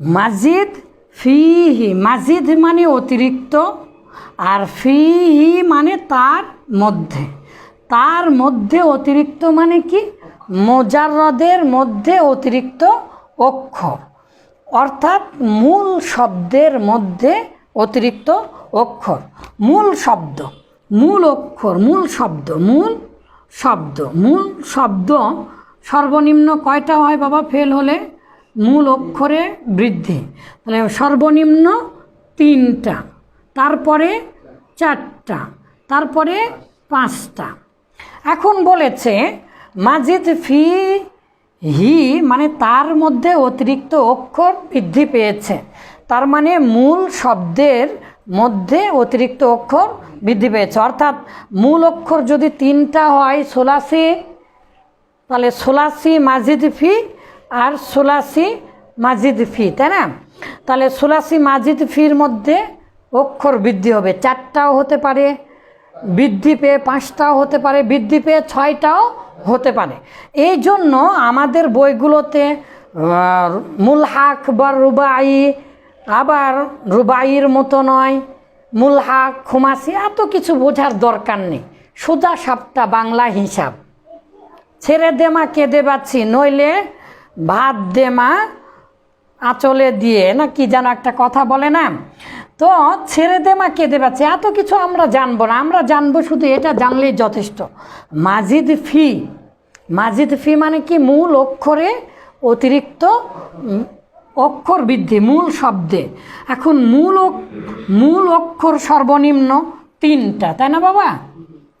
মাজিদ ফিহি, মাজিদ মানে অতিরিক্ত আর ফিহি মানে তার মধ্যে। তার মধ্যে অতিরিক্ত মানে কি? মোজারদের মধ্যে অতিরিক্ত অক্ষর অর্থাৎ মূল শব্দের মধ্যে অতিরিক্ত অক্ষর মূল শব্দ, মূল অক্ষর মূল শব্দ মূল শব্দ মূল শব্দ সর্বনিম্ন কয়টা হয় বাবা? ফেল হলে মূল অক্ষরে বৃদ্ধি। মানে সর্বনিম্ন তিনটা, তারপরে চারটা, তারপরে পাঁচটা। এখন বলেছে, মাজিদ ফি হি মানে তার মধ্যে অতিরিক্ত অক্ষর বৃদ্ধি পেয়েছে। তার মানে মূল শব্দের মধ্যে অতিরিক্ত অক্ষর বৃদ্ধি পেয়েছে। অর্থাৎ মূল অক্ষর যদি তিনটা হয় সোলাসি, তাহলে সোলাসি মাজিদ ফি আর সোলাসি মাজিদ ফি, তাই না? তাহলে সোলাসি মাজিদ ফির মধ্যে অক্ষর বৃদ্ধি হবে। চারটাও হতে পারে, বৃদ্ধি পেয়ে পাঁচটাও হতে পারে, বৃদ্ধি পেয়ে ছয়টাও হতে পারে। এই জন্য আমাদের বইগুলোতে মুলহাক বা রুবাই, আবার রুবাইয়ের মতো নয়, মুলহাক, খুমাসি, এত কিছু বোঝার দরকার নেই। সোজা সাপটা বাংলা হিসাব। ছেড়ে দে মা, কেঁদে পাচ্ছি নইলে ভাত দে মা, আঁচলে দিয়ে, না কি যেন একটা কথা বলে না? তো ছেড়ে দে মা, কেঁদে পাচ্ছে এত কিছু আমরা জানব না। আমরা জানব শুধু এটা জানলেই যথেষ্ট। মাজিদ ফি। মাজিদ ফি মানে কি? মূল অক্ষরে অতিরিক্ত অক্ষর বৃদ্ধি, মূল শব্দে। এখন মূল মূল অক্ষর সর্বনিম্ন তিনটা, তাই না বাবা?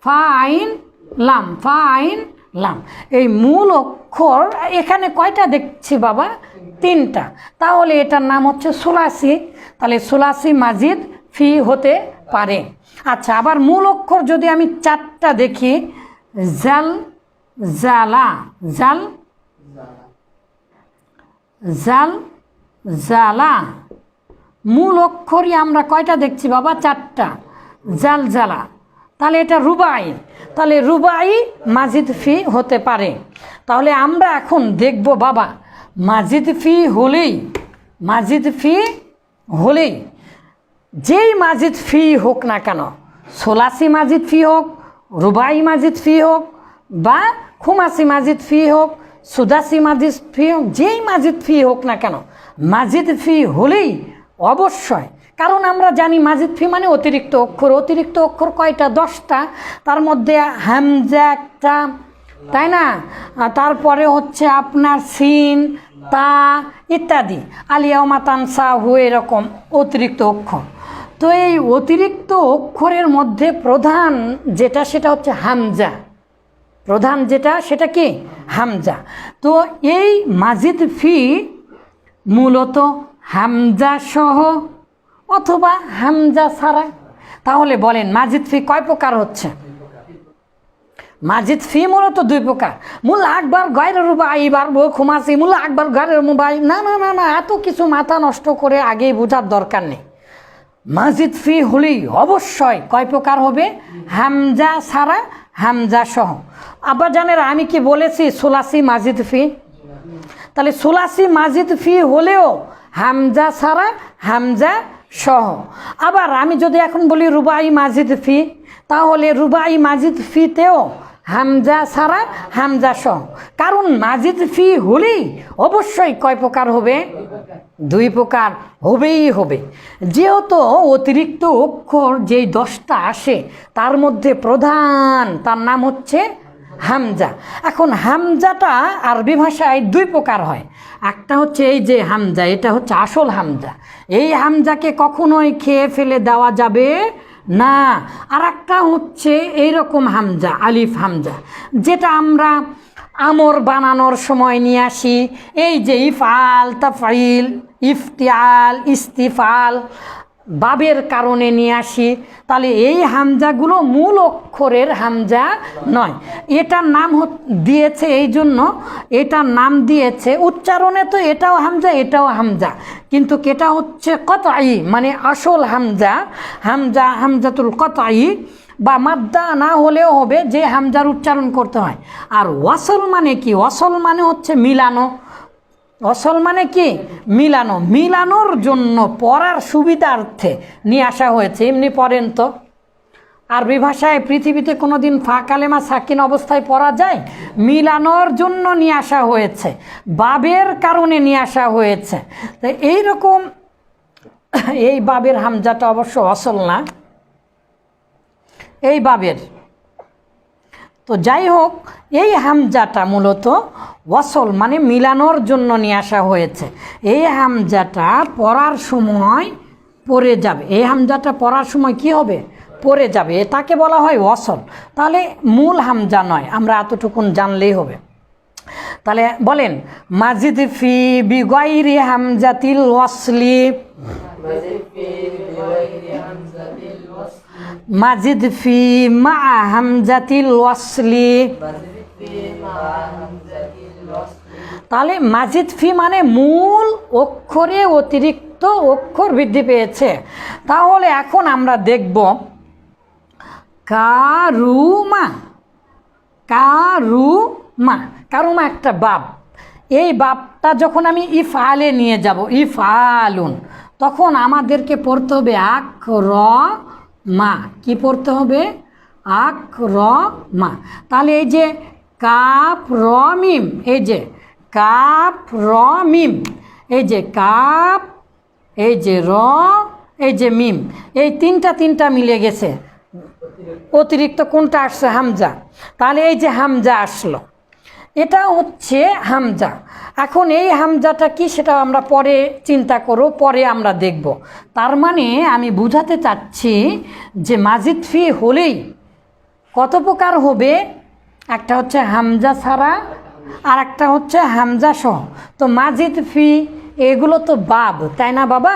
ফা আইন, লাম। ফা আইন লাম। এই মূল অক্ষর, এখানে কয়টা দেখছি বাবা? তিনটা। তাহলে এটার নাম হচ্ছে সোলাসি। তাহলে সোলাসি মাজিদ ফি হতে পারে। আচ্ছা আবার মূল অক্ষর যদি আমি চারটা দেখি, জাল, জালা, জাল জাল, জালা। মূল অক্ষরই আমরা কয়টা দেখছি বাবা? চারটা। জাল, জালা। তাহলে এটা রুবাই তাহলে রুবাই মাজিদ ফি হতে পারে তাহলে আমরা এখন দেখব বাবা মাজিদ ফি হলেই মাজিদ ফি হলেই যেই মাজিদ ফি হোক না কেন সোলাসি মাজিদ ফি হোক রুবাই মাজিদ ফি হোক বা খুমাসি মাজিদ ফি হোক সুদাসি মাজিদ ফি হোক যেই মাজিদ ফি হোক না কেন মাজিদ ফি হলেই অবশ্যই কারণ আমরা জানি মাজিদ ফি মানে অতিরিক্ত অক্ষর। অতিরিক্ত অক্ষর কয়টা? দশটা। তার মধ্যে হামজা একটা, তাই না? তারপরে হচ্ছে আপনার সিন, তা ইত্যাদি। আলিয়া মাতান সাহু এরকম অতিরিক্ত অক্ষর। তো এই অতিরিক্ত অক্ষরের মধ্যে প্রধান যেটা, সেটা হচ্ছে হামজা। প্রধান যেটা, সেটা কি? হামজা। তো এই মাজিদ ফি মূলত হামজা সহ অথবা হামজা ছাড়া। তাহলে বলেন, মাজিদ ফি কয় প্রকার হচ্ছে? মাজিদ ফি মূলত দুই প্রকার। মূল আকবর গয়ের রুবাই বারবো খুমাসি মূল আকবর গয়ের মুবাই। না না না না, এত কিছু মাথা নষ্ট করে আগেই বোঝার দরকার নেই। মাজিদ ফি হলেই অবশ্যই কয় প্রকার হবে? হামজা সারা হামজা সহ। আবার জানেন আমি কি বলেছি সোলাসি মাজিদ ফি? তাহলে সোলাসি মাজিদ ফি হলেও হামজা সারা হামজা সহ। আবার আমি যদি এখন বলি রুবাই মাজিদ ফি, তাহলে রুবাই মাজিদ ফিতেও হামজা ছাড়া হামজা সহ। কারণ মাজিদ ফি হলেই অবশ্যই কয় প্রকার হবে? দুই প্রকার হবেই হবে। যেহেতু অতিরিক্ত অক্ষর যেই দশটা আসে, তার মধ্যে প্রধান, তার নাম হচ্ছে হামজা। এখন হামজাটা আরবি ভাষায় দুই প্রকার হয়। একটা হচ্ছে এই যে হামজা, এটা হচ্ছে আসল হামজা। এই হামজাকে কখনোই খেয়ে ফেলে দেওয়া যাবে না। আর একটা হচ্ছে এইরকম হামজা, আলিফ হামজা, যেটা আমরা আমর বানানোর সময় নিয়ে আসি। এই যে ইফাল তাফাইল ইফতিয়াল, ইস্তিফাল বাবের কারণে নিয়ে আসি। তাহলে এই হামজাগুলো মূল অক্ষরের হামজা নয়। এটার নাম দিয়েছে এই জন্য, এটার নাম দিয়েছে, উচ্চারণে তো এটাও হামজা এটাও হামজা। কিন্তু এটা হচ্ছে কতাই মানে আসল হামজা হামজা, হামজাতুল কতাই বা মাদ্দা না হলেও হবে যে হামজার উচ্চারণ করতে হয়। আর ওয়াসল মানে কি? ওয়াসল মানে হচ্ছে মিলানো। অসল মানে কি? মিলানো। মিলানোর জন্য পড়ার সুবিধার্থে নিয়ে আসা হয়েছে। এমনি পড়েন তো। আরবি ভাষায় পৃথিবীতে কোনো দিন ফা কালেমা সাকিন অবস্থায় পড়া যায়? মিলানোর জন্য নিয়ে আসা হয়েছে। বাবের কারণে নিয়ে আসা হয়েছে। তো এইরকম এই বাবের হামজাটা অবশ্য অসল না। এই বাবের। তো যাই হোক, এই হামজাটা মূলত ওয়াসল মানে মিলানোর জন্য নিয়ে আসা হয়েছে। এই হামজাটা পড়ার সময় পড়ে যাবে। এই হামজাটা পড়ার সময় কি হবে? পড়ে যাবে। এটাকে বলা হয় ওয়াসল। তাহলে মূল হামজা নয়, আমরা এতটুকুন জানলেই হবে। তাহলে বলেন, মাজিদ ফি বিগয়রি হামজাতিল ওয়াসলি। মাজিদ ফি মা হামজাতিল ওয়াসলি তাহলে মাজিদ ফি মানে মূল অক্ষরে অতিরিক্ত অক্ষর বৃদ্ধি পেয়েছে। তাহলে এখন আমরা দেখব কারুমা। কারুমা। কারুমা একটা বাপ। এই বাপটা যখন আমি ইফালে নিয়ে যাব ইফালুন তখন আমাদেরকে পড়তে হবে আখ র মা, কি পড়তে হবে? আখ র, মা। তাহলে এই যে কাপ, র, মিম, এই যে কাপ, র, মিম, এই যে কাপ, এই যে র, এই যে মিম, এই তিনটা তিনটা মিলে গেছে। অতিরিক্ত কোনটা আসছে? হামজা। তাহলে এই যে হামজা আসলো। এটা হচ্ছে হামজা। এখন এই হামজাটা কি সেটা আমরা পরে চিন্তা করো পরে আমরা দেখব। তার মানে আমি বুঝাতে চাচ্ছি যে মাজিদ ফি হলেই কত প্রকার হবে? একটা হচ্ছে হামজা ছাড়া আর একটা হচ্ছে হামজা সহ। তো মাজিদ ফি, এগুলো তো বাব, তাই না বাবা?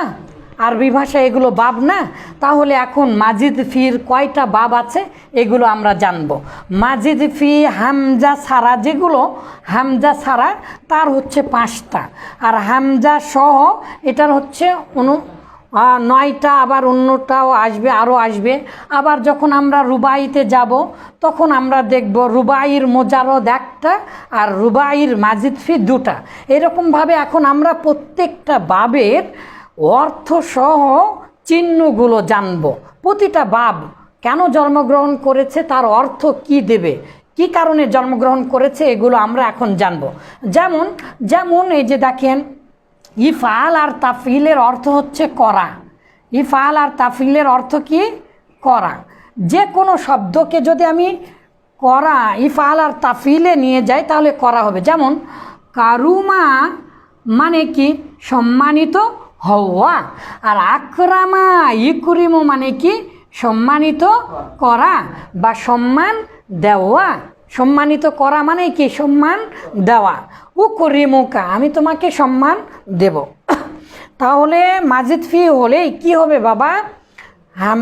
আরবি ভাষা এগুলো বাব না? তাহলে এখন মাজিদ ফির কয়টা বাব আছে? এগুলো আমরা জানব। মাজিদ ফি হামজা সারা, যেগুলো হামজা সারা, তার হচ্ছে পাঁচটা। আর হামজা সহ এটার হচ্ছে অনু নয়টা, আবার অন্যটাও আসবে, আরও আসবে। আবার যখন আমরা রুবাইতে যাব, তখন আমরা দেখব রুবাইর মোজারদ একটা আর রুবাইর মাজিদ ফি দুটা। এরকমভাবে এখন আমরা প্রত্যেকটা বাবের অর্থসহ চিহ্নগুলো জানব। প্রতিটা বাব কেন জন্মগ্রহণ করেছে, তার অর্থ কি দেবে? কি কারণে জন্মগ্রহণ করেছে, এগুলো আমরা এখন জানব। যেমন যেমন এই যে দেখেন ইফাল আর তাফিলের অর্থ হচ্ছে করা। ইফাল আর তাফিলের অর্থ কি? করা। যে কোনো শব্দকে যদি আমি করা ইফাল আর তাফিলে নিয়ে যাই, তাহলে করা হবে। যেমন, কারুমা মানে কি? সম্মানিত হওয়া। আর আক্রামা ইকুরিম মানে কি? সম্মানিত করা বা সম্মান দেওয়া। সম্মানিত করা মানে কি? সম্মান দেওয়া। ও করিমুকা, আমি তোমাকে সম্মান দেব। তাহলে মাজিদ ফি হলে কি হবে বাবা? হাম